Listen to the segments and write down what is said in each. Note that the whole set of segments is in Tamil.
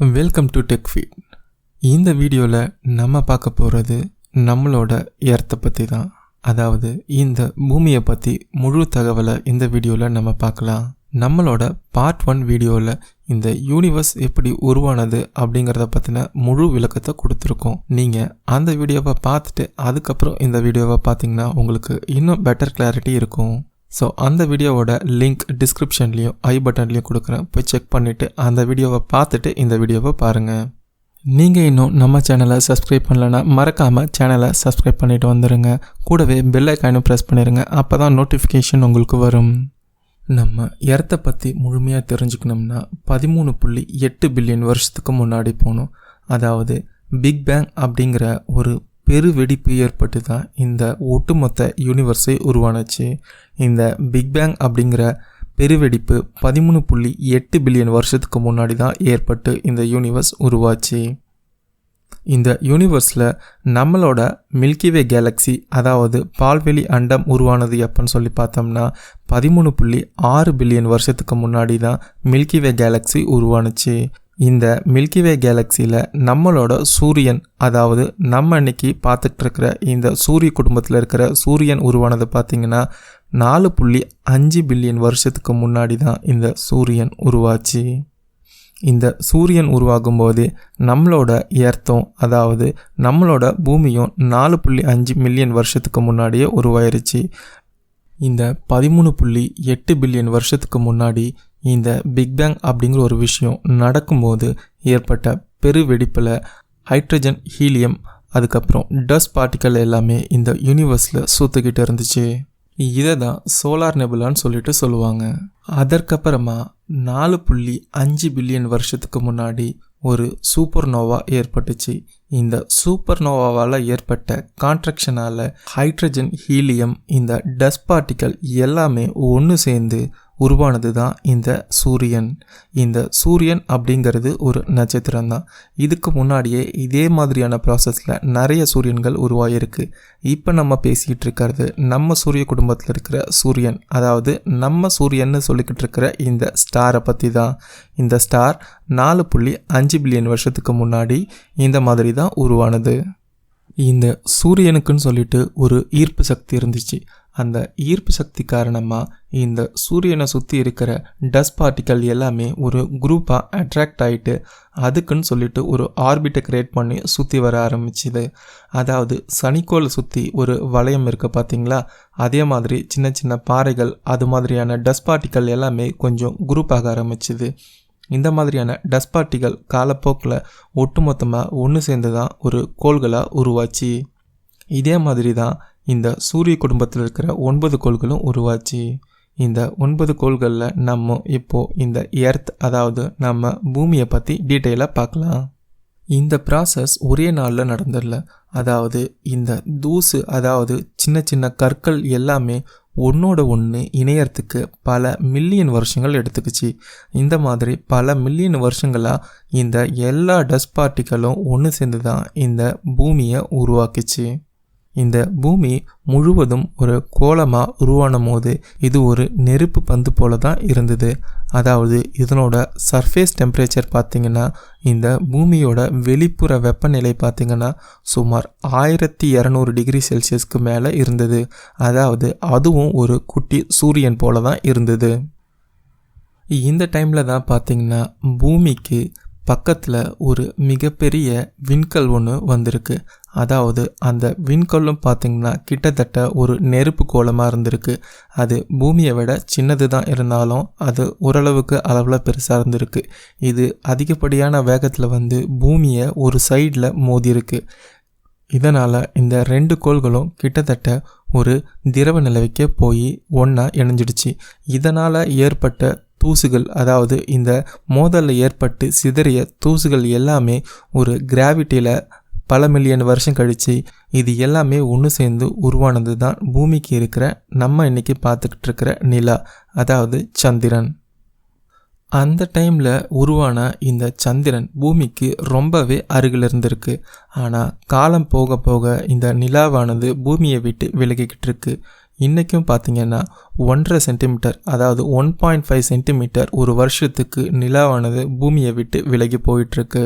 வெல்கம் டு டெக் ஃபீட் இந்த வீடியோவில் நம்ம பார்க்க போகிறது நம்மளோட எர்த்தை பற்றி தான் அதாவது இந்த பூமியை பற்றி முழு தகவலை இந்த வீடியோவில் நம்ம பார்க்கலாம். நம்மளோட பார்ட் ஒன் வீடியோவில் இந்த யூனிவர்ஸ் எப்படி உருவானது அப்படிங்கிறத பற்றின முழு விளக்கத்தை கொடுத்துருக்கோம். நீங்கள் அந்த வீடியோவை பார்த்துட்டு அதுக்கப்புறம் இந்த வீடியோவை பார்த்தீங்கன்னா உங்களுக்கு இன்னும் பெட்டர் கிளாரிட்டி இருக்கும். ஸோ அந்த வீடியோவோட லிங்க் டிஸ்கிரிப்ஷன்லேயும் ஐ பட்டன்லேயும் கொடுக்குறேன். போய் செக் பண்ணிவிட்டு அந்த வீடியோவை பார்த்துட்டு இந்த வீடியோவை பாருங்கள் நீங்கள் இன்னும் நம்ம சேனலை சப்ஸ்கிரைப் பண்ணலன்னா மறக்காமல் சேனலை சப்ஸ்கிரைப் பண்ணிவிட்டு வந்துடுங்க கூடவே பெல் ஐக்கானும் ப்ரெஸ் பண்ணிடுங்க அப்போ தான் நோட்டிஃபிகேஷன் உங்களுக்கு வரும். நம்ம இரத்த பற்றி முழுமையாக தெரிஞ்சுக்கணும்னா பதிமூணு புள்ளி எட்டு பில்லியன் வருஷத்துக்கு முன்னாடி போகணும் அதாவது பிக் பேங் அப்படிங்கிற ஒரு பெருவெடிப்பு ஏற்பட்டு தான் இந்த ஒட்டுமொத்த யூனிவர்ஸே உருவானுச்சு. இந்த பிக் பேங் அப்படிங்கிற பெருவெடிப்பு பதிமூணு புள்ளி எட்டு பில்லியன் வருஷத்துக்கு முன்னாடி தான் ஏற்பட்டு இந்த யூனிவர்ஸ் உருவாச்சு. இந்த யூனிவர்ஸில் நம்மளோட மில்கிவே கேலக்ஸி அதாவது பால்வெளி அண்டம் உருவானது எப்போன்னு சொல்லி பார்த்தோம்னா பதிமூணு புள்ளி ஆறு பில்லியன் வருஷத்துக்கு முன்னாடி தான் மில்கிவே கேலக்ஸி உருவானுச்சு. இந்த மில்கிவே கேலக்சியில் நம்மளோட சூரியன் அதாவது நம்ம இன்னைக்கு பார்த்துட்ருக்கிற இந்த சூரிய குடும்பத்தில் இருக்கிற சூரியன் உருவானது பார்த்திங்கன்னா நாலு புள்ளி அஞ்சு பில்லியன் வருஷத்துக்கு முன்னாடி தான் இந்த சூரியன் உருவாச்சு. இந்த சூரியன் உருவாகும் போது நம்மளோட ஏர்த்தம் அதாவது நம்மளோட பூமியும் நாலு புள்ளி அஞ்சு மில்லியன் வருஷத்துக்கு முன்னாடியே உருவாயிருச்சு. இந்த பதிமூணு புள்ளி எட்டு பில்லியன் வருஷத்துக்கு முன்னாடி இந்த பிக் பேங் அப்படிங்கிற ஒரு விஷயம் நடக்கும்போது ஏற்பட்ட பெரு வெடிப்பில் ஹைட்ரஜன் ஹீலியம் அதுக்கப்புறம் டஸ்ட் பார்ட்டிக்கல் எல்லாமே இந்த யூனிவர்ஸில் சூத்துக்கிட்டு இருந்துச்சு. இதை தான் சோலார் நெபுலான்னு சொல்லிட்டு சொல்லுவாங்க. அதற்கப்புறமா நாலு புள்ளி அஞ்சு பில்லியன் வருஷத்துக்கு முன்னாடி ஒரு சூப்பர் நோவா ஏற்பட்டுச்சு. இந்த சூப்பர் நோவாவால் ஏற்பட்ட கான்ட்ரக்ஷனால் ஹைட்ரஜன் ஹீலியம் இந்த டஸ்ட் பார்ட்டிக்கல் எல்லாமே ஒன்று சேர்ந்து உருவானது தான் இந்த சூரியன். இந்த சூரியன் அப்படிங்கிறது ஒரு நட்சத்திரம் தான் இதுக்கு முன்னாடியே இதே மாதிரியான ப்ராசஸில் நிறைய சூரியன்கள் உருவாகியிருக்கு இப்போ நம்ம பேசிக்கிட்டு இருக்கிறது நம்ம சூரிய குடும்பத்தில் இருக்கிற சூரியன். அதாவது நம்ம சூரியன்னு சொல்லிக்கிட்டு இருக்கிற இந்த ஸ்டாரை பற்றி தான் இந்த ஸ்டார் நாலு புள்ளி அஞ்சு பில்லியன் வருஷத்துக்கு முன்னாடி இந்த மாதிரி தான் உருவானது. இந்த சூரியனுக்குன்னு சொல்லிட்டு ஒரு ஈர்ப்பு சக்தி இருந்துச்சு. அந்த ஈர்ப்பு சக்தி காரணமாக இந்த சூரியனை சுற்றி இருக்கிற டஸ்ட் பார்ட்டிக்கல் எல்லாமே ஒரு குரூப்பாக அட்ராக்ட் ஆகிட்டு அதுக்குன்னு சொல்லிட்டு ஒரு ஆர்பிட்டை கிரியேட் பண்ணி சுற்றி வர ஆரம்பிச்சுது. அதாவது சனிக்கோளை சுற்றி ஒரு வளையம் இருக்குது பார்த்தீங்களா அதே மாதிரி சின்ன சின்ன பாறைகள் அது மாதிரியான டஸ்ட் பார்ட்டிக்கல் எல்லாமே கொஞ்சம் குரூப்பாக ஆரம்பிச்சுது. இந்த மாதிரியான டஸ்ட் பார்ட்டிகள் காலப்போக்கில் ஒட்டுமொத்தமாக ஒன்று சேர்ந்து தான் ஒரு கோள்களாக உருவாச்சு. இதே மாதிரி தான் இந்த சூரிய குடும்பத்தில் இருக்கிற ஒன்பது கோள்களும் உருவாச்சு. இந்த ஒன்பது கோள்களில் நம்ம இப்போது இந்த எர்த் அதாவது நம்ம பூமியை பற்றி டீட்டெயிலாக பார்க்கலாம். இந்த ப்ராசஸ் ஒரே நாளில் நடந்துடல. அதாவது இந்த தூசு அதாவது சின்ன சின்ன கற்கள் எல்லாமே ஒன்றோட ஒன்று இணையறதுக்கு பல மில்லியன் வருஷங்கள் எடுத்துக்கிச்சு. இந்த மாதிரி பல மில்லியன் வருஷங்களாக இந்த எல்லா டஸ்ட் பார்ட்டிகளும் ஒன்று சேர்ந்து தான் இந்த பூமியை உருவாக்குச்சு. இந்த பூமி முழுவதும் ஒரு கோலமாக உருவான போது இது ஒரு நெருப்பு பந்து போல தான் இருந்தது. அதாவது இதனோட சர்ஃபேஸ் டெம்பரேச்சர் பார்த்திங்கன்னா இந்த பூமியோட வெளிப்புற வெப்பநிலை பார்த்திங்கன்னா சுமார் ஆயிரத்தி இரநூறு டிகிரி செல்சியஸ்க்கு மேலே இருந்தது. அதாவது அதுவும் ஒரு குட்டி சூரியன் போல தான் இருந்தது. இந்த டைமில் தான் பார்த்திங்கன்னா பூமிக்கு பக்கத்தில் ஒரு மிகப்பெரிய விண்கல் ஒன்று வந்திருக்கு. அதாவது அந்த விண்கல்லும் பார்த்திங்கன்னா கிட்டத்தட்ட ஒரு நெருப்பு கோலமாக இருந்திருக்கு. அது பூமியை விட சின்னது தான் இருந்தாலும் அது ஓரளவுக்கு அளவில் பெருசாக இருந்திருக்கு. இது அதிகப்படியான வேகத்தில் வந்து பூமியை ஒரு சைடில் மோதிருக்கு இதனால் இந்த ரெண்டு கோள்களும் கிட்டத்தட்ட ஒரு திரவ நிலவைக்கே போய் ஒன்றா இணைஞ்சிடுச்சு. இதனால் ஏற்பட்ட தூசுகள் அதாவது இந்த மோதலில் ஏற்பட்டு சிதறிய தூசுகள் எல்லாமே ஒரு கிராவிட்டியில் பல மில்லியன் வருஷம் கழித்து இது எல்லாமே ஒன்று சேர்ந்து உருவானது தான் பூமிக்கு இருக்கிற நம்ம இன்றைக்கி பார்த்துக்கிட்டு இருக்கிற நிலா அதாவது சந்திரன். அந்த டைமில் உருவான இந்த சந்திரன் பூமிக்கு ரொம்பவே அருகில் இருந்திருக்கு. ஆனால் காலம் போக போக இந்த நிலாவானது பூமியை விட்டு விலகிக்கிட்டு இருக்கு இன்றைக்கும் பார்த்தீங்கன்னா ஒன்றரை சென்டிமீட்டர் அதாவது ஒன் பாயிண்ட் ஃபைவ் சென்டிமீட்டர் ஒரு வருஷத்துக்கு நிலாவானது பூமியை விட்டு விலகி போயிட்டுருக்கு.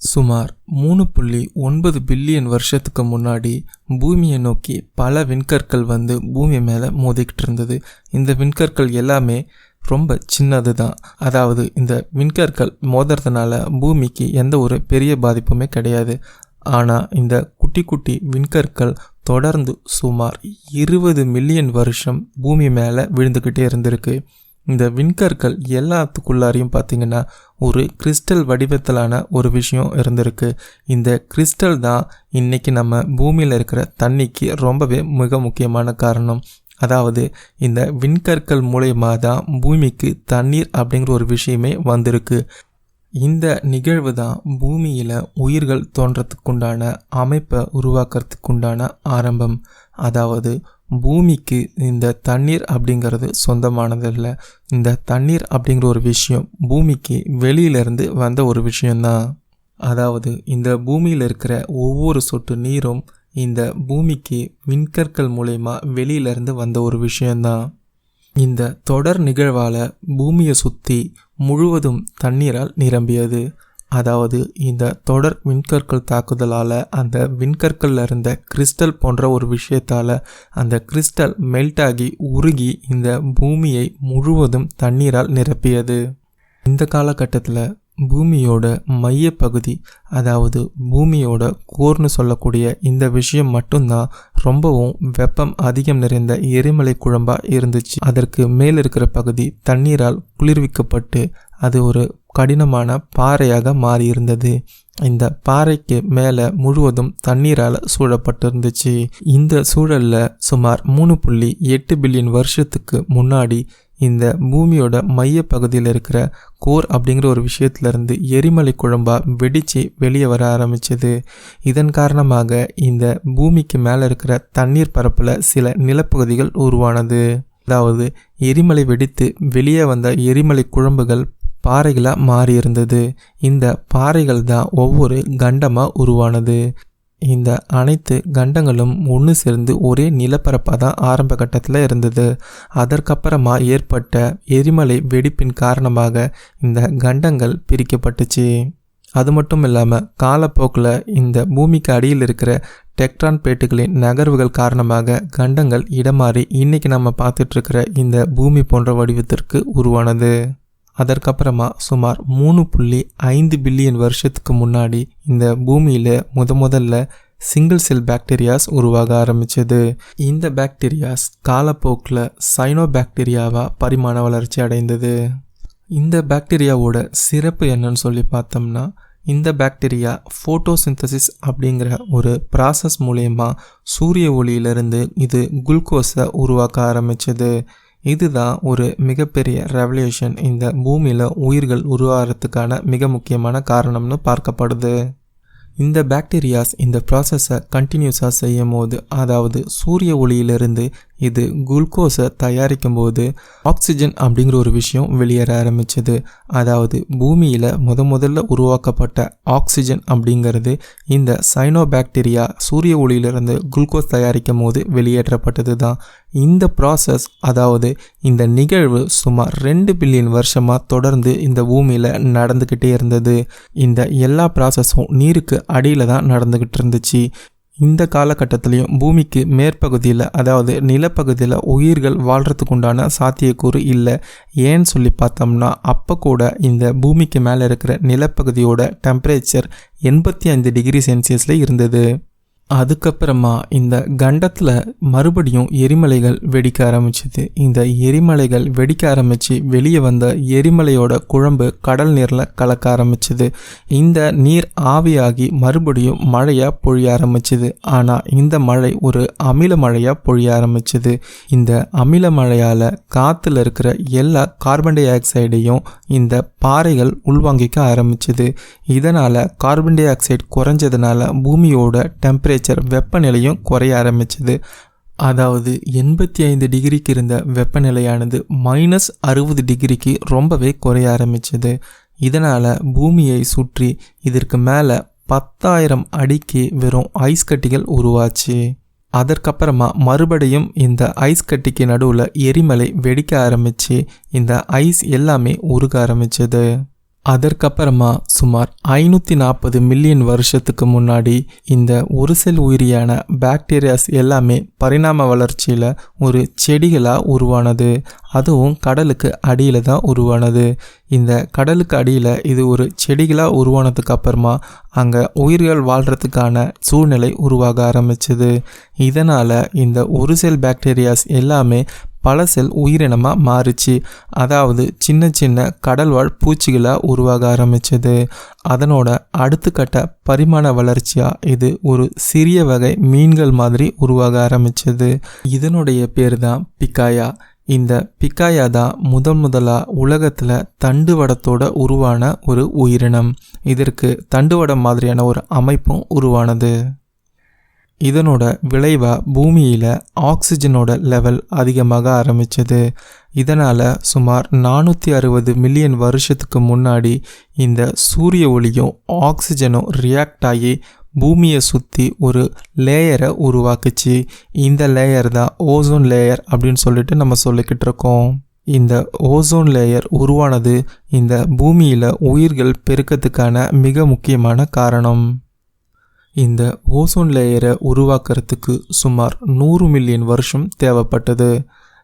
சுமார் மூணு புள்ளி ஒன்பது பில்லியன் வருஷத்துக்கு முன்னாடி பூமியை நோக்கி பல விண்கற்கள் வந்து பூமி மேலே மோதிக்கிட்டு இருந்தது. இந்த விண்கற்கள் எல்லாமே ரொம்ப சின்னது தான் அதாவது இந்த விண்கற்கள் மோதுறதுனால பூமிக்கு எந்த ஒரு பெரிய பாதிப்புமே கிடையாது. ஆனால் இந்த குட்டி குட்டி விண்கற்கள் தொடர்ந்து சுமார் இருபது மில்லியன் வருஷம் பூமி மேலே விழுந்துக்கிட்டே இருந்திருக்கு. இந்த விண்கற்கள் எல்லாத்துக்குள்ளாரையும் பார்த்தீங்கன்னா ஒரு கிறிஸ்டல் வடிவத்திலான ஒரு விஷயம் இருந்திருக்கு. இந்த கிறிஸ்டல் தான் இன்னைக்கு நம்ம பூமியில் இருக்கிற தண்ணிக்கு ரொம்பவே மிக முக்கியமான காரணம். அதாவது இந்த விண்கற்கள் மூலயமா தான் பூமிக்கு தண்ணீர் அப்படிங்கிற ஒரு விஷயமே வந்திருக்கு. இந்த நிகழ்வு தான் பூமியில் உயிர்கள் தோன்றத்துக்குண்டான அமைப்பை உருவாக்குறதுக்குண்டான ஆரம்பம். அதாவது பூமிக்கு இந்த தண்ணீர் அப்படிங்கிறது சொந்தமானது இல்லை இந்த தண்ணீர் அப்படிங்கிற ஒரு விஷயம் பூமிக்கு வெளியிலேருந்து வந்த ஒரு விஷயந்தான் அதாவது இந்த பூமியில் இருக்கிற ஒவ்வொரு சொட்டு நீரும் இந்த பூமிக்கு விண்கற்கள் மூலயமா வெளியிலேருந்து வந்த ஒரு விஷயந்தான் இந்த தொடர் நிகழ்வால் பூமியை சுற்றி முழுவதும் தண்ணீரால் நிரம்பியது. அதாவது இந்த தொடர் விண்கற்கள் தாக்குதலால் அந்த விண்கற்களில் இருந்த கிறிஸ்டல் போன்ற ஒரு விஷயத்தால் அந்த கிறிஸ்டல் மெல்ட் ஆகி உருகி இந்த பூமியை முழுவதும் தண்ணீரால் நிரப்பியது. இந்த காலகட்டத்தில் பூமியோட மையப்பகுதி அதாவது பூமியோட கோர்னு சொல்லக்கூடிய இந்த விஷயம் மட்டும்தான் ரொம்பவும் வெப்பம் அதிகம் நிறைந்த எரிமலை குழம்பாக இருந்துச்சு. அதற்கு மேல் இருக்கிற பகுதி தண்ணீரால் குளிர்விக்கப்பட்டு அது ஒரு கடினமான பாறையாக மாறியிருந்தது. இந்த பாறைக்கு மேலே முழுவதும் தண்ணீரால் சூழப்பட்டிருந்துச்சு. இந்த சூழலில் சுமார் மூணு புள்ளி எட்டு பில்லியன் வருஷத்துக்கு முன்னாடி இந்த பூமியோட மைய பகுதியில் இருக்கிற கோர் அப்படிங்கிற ஒரு விஷயத்துலேருந்து எரிமலை குழம்பாக வெடித்து வெளியே வர ஆரம்பிச்சது. இதன் காரணமாக இந்த பூமிக்கு மேலே இருக்கிற தண்ணீர் பரப்பில் சில நிலப்பகுதிகள் உருவானது. அதாவது எரிமலை வெடித்து வெளியே வந்த எரிமலை குழம்புகள் பாறைகளாக மாறியிருந்தது. இந்த பாறைகள் தான் ஒவ்வொரு கண்டமாக உருவானது. இந்த அனைத்து கண்டங்களும் ஒன்று சேர்ந்து ஒரே நிலப்பரப்பாக தான் ஆரம்ப கட்டத்தில் இருந்தது. அதற்கப்புறமா ஏற்பட்ட எரிமலை வெடிப்பின் காரணமாக இந்த கண்டங்கள் பிரிக்கப்பட்டுச்சு. அது மட்டும் இல்லாமல் காலப்போக்கில் இந்த பூமிக்கு அடியில் இருக்கிற டெக்ட்ரான் பேட்டுகளின் நகர்வுகள் காரணமாக கண்டங்கள் இடமாறி இன்னைக்கு நம்ம பார்த்துட்ருக்கிற இந்த பூமி போன்ற வடிவத்திற்கு உருவானது. அதற்கப்புறமா சுமார் மூணு புள்ளி ஐந்து பில்லியன் வருஷத்துக்கு முன்னாடி இந்த பூமியில் முத முதல்ல சிங்கிள் செல் பாக்டீரியாஸ் உருவாக ஆரம்பிச்சது. இந்த பாக்டீரியாஸ் காலப்போக்கில் சைனோ பாக்டீரியாவாக பரிமாண வளர்ச்சி அடைந்தது. இந்த பாக்டீரியாவோட சிறப்பு என்னன்னு சொல்லி பார்த்தோம்னா இந்த பாக்டீரியா ஃபோட்டோசிந்தசிஸ் அப்படிங்கிற ஒரு ப்ராசஸ் மூலயமா சூரிய ஒளியிலிருந்து இது குளுக்கோஸை உருவாக்க ஆரம்பிச்சது. இதுதான் ஒரு மிகப்பெரிய ரெவல்யூஷன் இந்த பூமியில் உயிர்கள் உருவாகிறதுக்கான மிக முக்கியமான காரணம்னு பார்க்கப்படுது. இந்த பாக்டீரியாஸ் இந்த ப்ராசஸை கண்டினியூஸாக செய்யும் போது அதாவது சூரிய ஒளியிலிருந்து இது குளுக்கோஸை தயாரிக்கும் போது ஆக்சிஜன் அப்படிங்கிற ஒரு விஷயம் வெளியேற ஆரம்பிச்சது. அதாவது பூமியில் முத முதல்ல உருவாக்கப்பட்ட ஆக்சிஜன் அப்படிங்கிறது இந்த சைனோபாக்டீரியா சூரிய ஒளியிலிருந்து குளுக்கோஸ் தயாரிக்கும் போது வெளியேற்றப்பட்டது தான் இந்த ப்ராசஸ் அதாவது இந்த நிகழ்வு சுமார் ரெண்டு பில்லியன் வருஷமாக தொடர்ந்து இந்த பூமியில் நடந்துக்கிட்டே இருந்தது. இந்த எல்லா ப்ராசஸும் நீருக்கு அடியில் தான் நடந்துக்கிட்டு இருந்துச்சு. இந்த காலகட்டத்திலையும் பூமிக்கு மேற்பகுதியில் அதாவது நிலப்பகுதியில் உயிர்கள் வாழ்கிறதுக்கு உண்டான சாத்தியக்கூறு இல்லை. ஏன்னு சொல்லி பார்த்தோம்னா அப்போ கூட இந்த பூமிக்கு மேலே இருக்கிற நிலப்பகுதியோட டெம்பரேச்சர் எண்பத்தி ஐந்து டிகிரி செல்சியஸில் இருந்தது. அதுக்கப்புறமா இந்த கண்டத்தில் மறுபடியும் எரிமலைகள் வெடிக்க ஆரம்பிச்சுது. இந்த எரிமலைகள் வெடிக்க ஆரம்பித்து வெளியே வந்த எரிமலையோட குழம்பு கடல் நீரில் கலக்க ஆரம்பிச்சுது. இந்த நீர் ஆவியாகி மறுபடியும் மழையாக பொழிய ஆரம்பிச்சுது. ஆனால் இந்த மழை ஒரு அமில மழையாக பொழிய ஆரம்பிச்சுது. இந்த அமில மழையால் காற்றுல இருக்கிற எல்லா கார்பன் டை ஆக்சைடையும் இந்த பாறைகள் உள்வாங்கிக்க ஆரம்பிச்சுது. இதனால் கார்பன் டை ஆக்சைடு குறைஞ்சதுனால பூமியோட டெம்பரேச்சர் வெப்பநிலையும் குறைய ஆரம்பிச்சது. அதாவது எண்பத்தி ஐந்து டிகிரிக்கு இருந்த வெப்பநிலையானது மைனஸ் அறுபது டிகிரிக்கு ரொம்பவே குறைய ஆரம்பிச்சது. இதனால் பூமியை சுற்றி இதற்கு மேலே பத்தாயிரம் அடிக்கு வெறும் ஐஸ் கட்டிகள் உருவாச்சு. அதற்கப்புறமா மறுபடியும் இந்த ஐஸ் கட்டிக்கு நடுவில் எரிமலை வெடிக்க ஆரம்பித்து இந்த ஐஸ் எல்லாமே உருக ஆரம்பிச்சது. அதற்கப்புறமா சுமார் ஐநூற்றி நாற்பது மில்லியன் வருஷத்துக்கு முன்னாடி இந்த ஒரு செல் உயிரியான பாக்டீரியாஸ் எல்லாமே பரிணாம வளர்ச்சியில் ஒரு செடிகளாக உருவானது. அதுவும் கடலுக்கு அடியில் தான் உருவானது. இந்த கடலுக்கு அடியில் இது ஒரு செடிகளாக உருவானதுக்கு அப்புறமா அங்கே உயிர்கள் வாழ்கிறதுக்கான சூழ்நிலை உருவாக ஆரம்பிச்சது. இதனால் இந்த ஒரு செல் பாக்டீரியாஸ் எல்லாமே பல செல் உயிரினமாக மாறுச்சு. அதாவது சின்ன சின்ன கடல்வாழ் பூச்சிகளாக உருவாக ஆரம்பிச்சது. அதனோட அடுத்த கட்ட பரிமாண வளர்ச்சியாக இது ஒரு சிறிய வகை மீன்கள் மாதிரி உருவாக ஆரம்பிச்சது. இதனுடைய பேர் தான் பிக்காயா. இந்த பிக்காயா தான் முதன் முதலாக உலகத்தில் தண்டுவடத்தோட உருவான ஒரு உயிரினம். இதற்கு தண்டுவடம் மாதிரியான ஒரு அமைப்பும் உருவானது. இதனோட விளைவாக பூமியில் ஆக்சிஜனோட லெவல் அதிகமாக ஆரம்பிச்சது. இதனால் சுமார் நானூற்றி அறுபது மில்லியன் வருஷத்துக்கு முன்னாடி இந்த சூரிய ஒளியும் ஆக்சிஜனும் ரியாக்ட் ஆகி பூமியை சுற்றி ஒரு லேயரை உருவாக்குச்சு. இந்த லேயர் தான் ஓசோன் லேயர் அப்படின்னு சொல்லிட்டு நம்ம சொல்லிக்கிட்டு இருக்கோம். இந்த ஓசோன் லேயர் உருவானது இந்த பூமியில் உயிர்கள் பெருக்கத்துக்கான மிக முக்கியமான காரணம். இந்த ஓசோன் லேயரை உருவாக்குறதுக்கு சுமார் நூறு மில்லியன் வருஷம் தேவைப்பட்டது.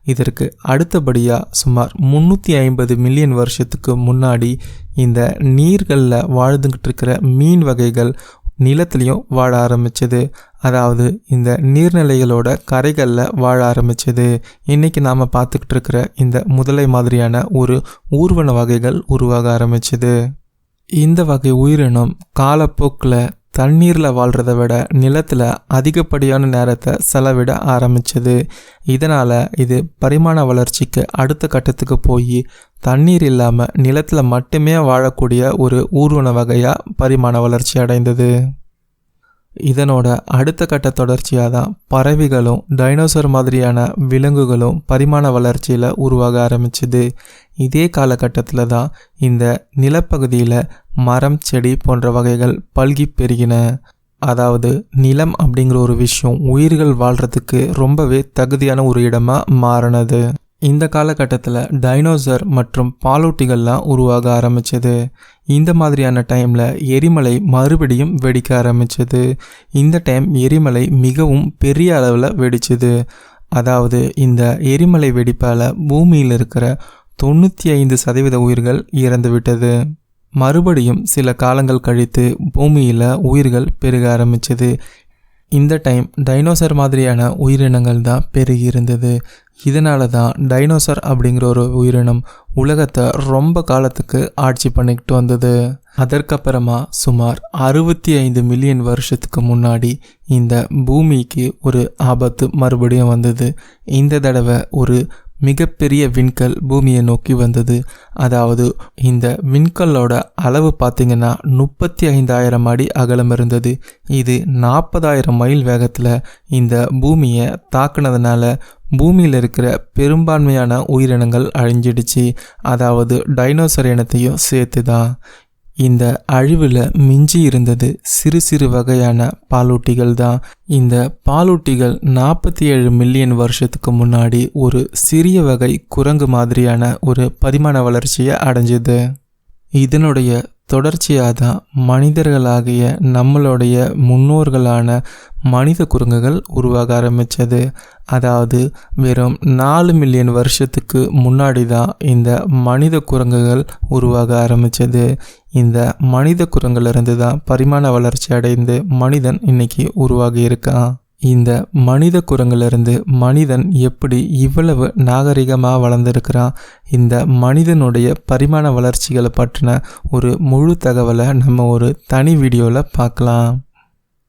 இதற்கு அடுத்தபடியாக சுமார் முந்நூற்றி ஐம்பது மில்லியன் வருஷத்துக்கு முன்னாடி இந்த நீர்களில் வாழ்ந்துக்கிட்டு இருக்கிற மீன் வகைகள் நிலத்துலேயும் வாழ ஆரம்பிச்சது. அதாவது இந்த நீர்நிலைகளோட கரைகளில் வாழ ஆரம்பிச்சது. இன்றைக்கி நாம் பார்த்துக்கிட்டு இருக்கிற இந்த முதலை மாதிரியான ஒரு ஊர்வன வகைகள் உருவாக ஆரம்பிச்சது. இந்த வகை உயிரினம் காலப்போக்கில் தண்ணீரில் வாழ்கிறத விட நிலத்தில் அதிகப்படியான நேரத்தை செலவிட ஆரம்பித்தது இதனால் இது பரிமாண வளர்ச்சிக்கு அடுத்த கட்டத்துக்கு போய் தண்ணீர் இல்லாமல் நிலத்தில் மட்டுமே வாழக்கூடிய ஒரு ஊர்வன வகையாக பரிமாண வளர்ச்சி அடைந்தது. இதனோட அடுத்த கட்ட தொடர்ச்சியாக தான் பறவைகளும் டைனோசர் மாதிரியான விலங்குகளும் பரிமாண வளர்ச்சியில் உருவாக ஆரம்பிச்சுது. இதே காலகட்டத்தில் தான் இந்த நிலப்பகுதியில் மரம் செடி போன்ற வகைகள் பல்கி பெருகின. அதாவது நிலம் அப்படிங்கிற ஒரு விஷயம் உயிர்கள் வாழ்கிறதுக்கு ரொம்பவே தகுதியான ஒரு இடமாக மாறினது. இந்த காலகட்டத்தில் டைனோசர் மற்றும் பாலூட்டிகள்லாம் உருவாக ஆரம்பிச்சது. இந்த மாதிரியான டைமில் எரிமலை மறுபடியும் வெடிக்க ஆரம்பிச்சது. இந்த டைம் எரிமலை மிகவும் பெரிய அளவில் வெடிச்சது. அதாவது இந்த எரிமலை வெடிப்பால் பூமியில் இருக்கிற தொண்ணூற்றி ஐந்து சதவீத உயிர்கள் இறந்துவிட்டது. மறுபடியும் சில காலங்கள் கழித்து பூமியில் உயிர்கள் பெருக ஆரம்பிச்சது. இந்த டைம் டைனோசர் மாதிரியான உயிரினங்கள் தான் பெருகி இருந்தது. இதனால தான் டைனோசர் அப்படிங்கிற ஒரு உயிரினம் உலகத்தை ரொம்ப காலத்துக்கு ஆட்சி பண்ணிக்கிட்டு வந்தது. அதற்கப்புறமா சுமார் அறுபத்தி ஐந்து மில்லியன் வருஷத்துக்கு முன்னாடி இந்த பூமிக்கு ஒரு ஆபத்து மறுபடியும் வந்தது. இந்த தடவை ஒரு மிகப்பெரிய விண்கல் பூமியை நோக்கி வந்தது. அதாவது இந்த விண்கல்லோட அளவு பார்த்திங்கன்னா முப்பத்தி ஐந்தாயிரம் அடி அகலம் இருந்தது. இது நாற்பதாயிரம் மைல் வேகத்தில் இந்த பூமியை தாக்குனதுனால பூமியில் இருக்கிற பெரும்பான்மையான உயிரினங்கள் அழிஞ்சிடுச்சு. அதாவது டைனோசர் இனத்தையும் சேர்த்து தான் இந்த அழிவில் மிஞ்சி இருந்தது சிறு சிறு வகையான பாலூட்டிகள் தான். இந்த பாலூட்டிகள் நாற்பத்தி ஏழு மில்லியன் வருஷத்துக்கு முன்னாடி ஒரு சிறிய வகை குரங்கு மாதிரியான ஒரு பரிமாண வளர்ச்சியை அடைஞ்சது. இதனுடைய தொடர்ச்சியாக தான் மனிதர்களாகிய நம்மளுடைய முன்னோர்களான மனித குரங்குகள் உருவாக ஆரம்பித்தது. அதாவது வெறும் நாலு மில்லியன் வருஷத்துக்கு முன்னாடி தான் இந்த மனித குரங்குகள் உருவாக ஆரம்பித்தது. இந்த மனித குரங்கிலிருந்து தான் பரிமாண வளர்ச்சி அடைந்து மனிதன் இன்னைக்கு உருவாகி இருக்கான். இந்த மனித குரங்கிலிருந்து மனிதன் எப்படி இவ்வளவு நாகரிகமாக வளர்ந்துருக்கிறான்? இந்த மனிதனுடைய பரிமாண வளர்ச்சிகளை பற்றின ஒரு முழு தகவலை நம்ம ஒரு தனி வீடியோவில் பார்க்கலாம்.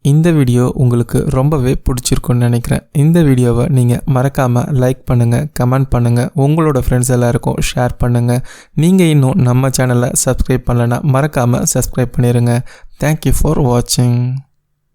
இந்த வீடியோ உங்களுக்கு ரொம்பவே பிடிச்சிருக்குன்னு நினைக்கிறேன். இந்த வீடியோவை நீங்கள் மறக்காமல் லைக் பண்ணுங்கள் கமெண்ட் பண்ணுங்கள் உங்களோட ஃப்ரெண்ட்ஸ் எல்லாருக்கும் ஷேர் பண்ணுங்கள் நீங்கள் இன்னும் நம்ம சேனலை சப்ஸ்கிரைப் பண்ணலைன்னா மறக்காமல் சப்ஸ்கிரைப் பண்ணிடுங்க தேங்க்யூ ஃபார் வாட்சிங்